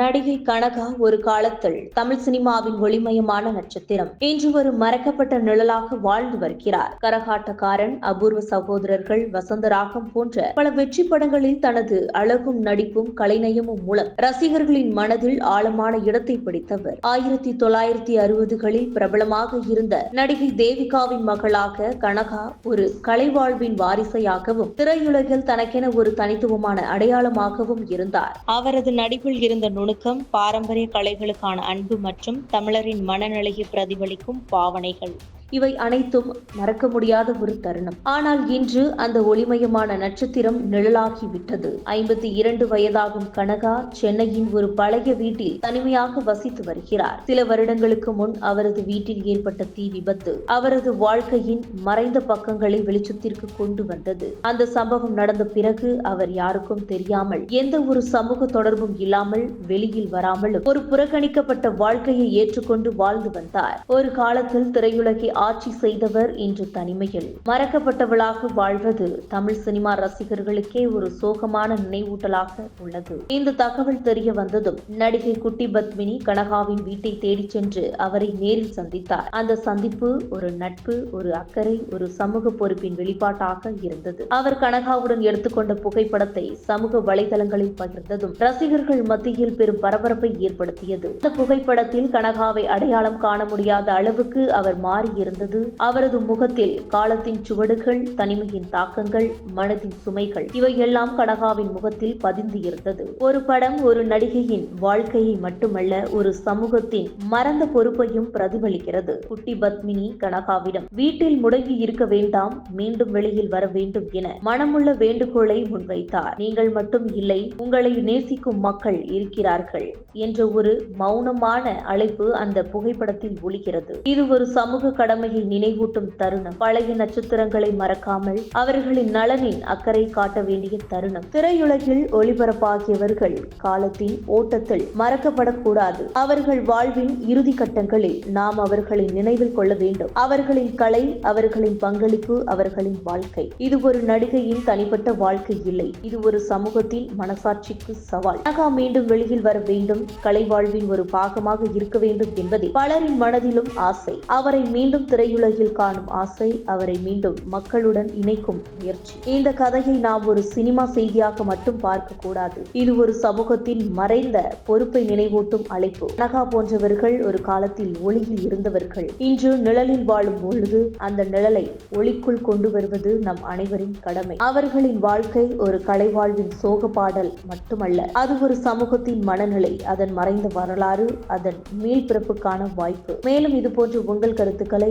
நடிகை கனகா ஒரு காலத்தில் தமிழ் சினிமாவின் ஒளிமயமான நட்சத்திரம். இன்று ஒரு மறக்கப்பட்ட நிழலாக வாழ்ந்து வருகிறார். கரகாட்டக்காரன் அபூர்வ சகோதரர்கள் வசந்தராகம் போன்ற பல வெற்றி படங்களில் தனது அழகும் நடிப்பும் கலைநயமும் மூலம் ரசிகர்களின் மனதில் ஆழமான இடத்தை பிடித்தவர். ஆயிரத்தி தொள்ளாயிரத்தி அறுபதுகளில் பிரபலமாக இருந்த நடிகை தேவிகாவின் மகளாக கனகா ஒரு கலைவாழ்வின் வாரிசையாகவும் திரையுலகில் தனக்கென ஒரு தனித்துவமான அடையாளமாகவும் இருந்தார். அவரது நடிப்பில் இருந்த நுணுக்கம் பாரம்பரிய கலைகளுக்கான அன்பு மற்றும் தமிழரின் மனநிலையை பிரதிபலிக்கும் பாவனைகள். இவை அனைத்தும் மறக்க முடியாத ஒரு தருணம். ஆனால் இன்று அந்த ஒளிமயமான நட்சத்திரம் நிழலாகி விட்டது ஐம்பத்தி இரண்டு வயதாகும் கனகா சென்னையின் ஒரு பழைய வீட்டில் தனிமையாக வசித்து வருகிறார். சில வருடங்களுக்கு முன் அவரது வீட்டில் ஏற்பட்ட தீ விபத்து அவரது வாழ்க்கையின் மறைந்த பக்கங்களை வெளிச்சத்திற்கு கொண்டு வந்தது. அந்த சம்பவம் நடந்த பிறகு அவர் யாருக்கும் தெரியாமல் எந்த ஒரு சமூக தொடர்பும் இல்லாமல் வெளியில் வராமலும் ஒரு புறக்கணிக்கப்பட்ட வாழ்க்கையை ஏற்றுக்கொண்டு வாழ்ந்து வந்தார். ஒரு காலத்தில் திரையுலகை ஆட்சி செய்தவர் இன்று தனிமையில். மறக்கப்பட்டவளாக வாழ்வது தமிழ் சினிமா ரசிகர்களுக்கே ஒரு சோகமான நினைவூட்டலாக உள்ளது. இந்த தகவல் தெரிய வந்ததும் நடிகை குட்டி பத்மினி கனகாவின் வீட்டை தேடிச் சென்று அவரை நேரில் சந்தித்தார். அந்த சந்திப்பு ஒரு நட்பு ஒரு அக்கறை ஒரு சமூக பொறுப்பின் வெளிப்பாட்டாக இருந்தது. அவர் கனகாவுடன் எடுத்துக்கொண்ட புகைப்படத்தை சமூக வலைதளங்களில் பகிர்ந்ததும் ரசிகர்கள் மத்தியில் பெரும் பரபரப்பை ஏற்படுத்தியது. இந்த புகைப்படத்தில் கனகாவை அடையாளம் காண முடியாத அளவுக்கு அவர் மாறியிருந்தார். இருந்தது. அவரது முகத்தில் காலத்தின் சுவடுகள் தனிமையின் தாக்கங்கள் மனதின் சுமைகள் இவையெல்லாம் கனகாவின் முகத்தில் பதிந்து இருந்தது. ஒரு படம் ஒரு நடிகையின் வாழ்க்கையை மட்டுமல்ல ஒரு சமூகத்தின் மறந்த பொறுப்பையும் பிரதிபலிக்கிறது. குட்டி பத்மினி கனகாவிடம் வீட்டில் முடங்கி இருக்க வேண்டாம் மீண்டும் வெளியில் வர வேண்டும் என மனமுள்ள வேண்டுகோளை முன்வைத்தார். நீங்கள் மட்டும் இல்லை உங்களை நேசிக்கும் மக்கள் இருக்கிறார்கள் என்ற ஒரு மௌனமான அழைப்பு அந்த புகைப்படத்தில் ஒளிகிறது இது ஒரு சமூக கடமையை நினைவூட்டும் தருணம். பழைய நட்சத்திரங்களை மறக்காமல் அவர்களின் நலனின் அக்கறை காட்ட வேண்டிய தருணம். திரையுலகில் ஒளிபரப்பாகியவர்கள் காலத்தின் ஓட்டத்தில் மறக்கப்படக்கூடாது. அவர்கள் வாழ்வின் இறுதி கட்டங்களில் நாம் அவர்களை நினைவில் கொள்ள வேண்டும். அவர்களின் கலை அவர்களின் பங்களிப்பு அவர்களின் வாழ்க்கை. இது ஒரு நடிகையின் தனிப்பட்ட வாழ்க்கை இல்லை. இது ஒரு சமூகத்தின் மனசாட்சிக்கு சவால். நகா மீண்டும் வெளியில் வர வேண்டும். கலை வாழ்வின் ஒரு பாகமாக இருக்க வேண்டும் என்பதே பலரின் மனதிலும் ஆசை. அவரை மீண்டும் திரையுலகில் காணும் ஆசை அவரை மீண்டும் மக்களுடன் இணைக்கும் முயற்சி. இந்த கதையை நாம் ஒரு சினிமா செய்தியாக மட்டும் பார்க்க கூடாது. இது ஒரு சமூகத்தின் மறைந்த பொறுப்பை நினைவூட்டும் அழைப்பு. நகா போன்றவர்கள் ஒரு காலத்தில் ஒளியில் இருந்தவர்கள். இன்று நிழலில் வாழும் பொழுது அந்த நிழலை ஒளிக்குள் கொண்டு வருவது நம் அனைவரின் கடமை. அவர்களின் வாழ்க்கை ஒரு கலை வாழ்வின் சோக பாடல் மட்டுமல்ல. அது ஒரு சமூகத்தின் மனநிலை அதன் மறைந்த வரலாறு அதன் மீள்பிறப்புக்கான வாய்ப்பு. மேலும் இது போன்ற உங்கள் கருத்துக்களை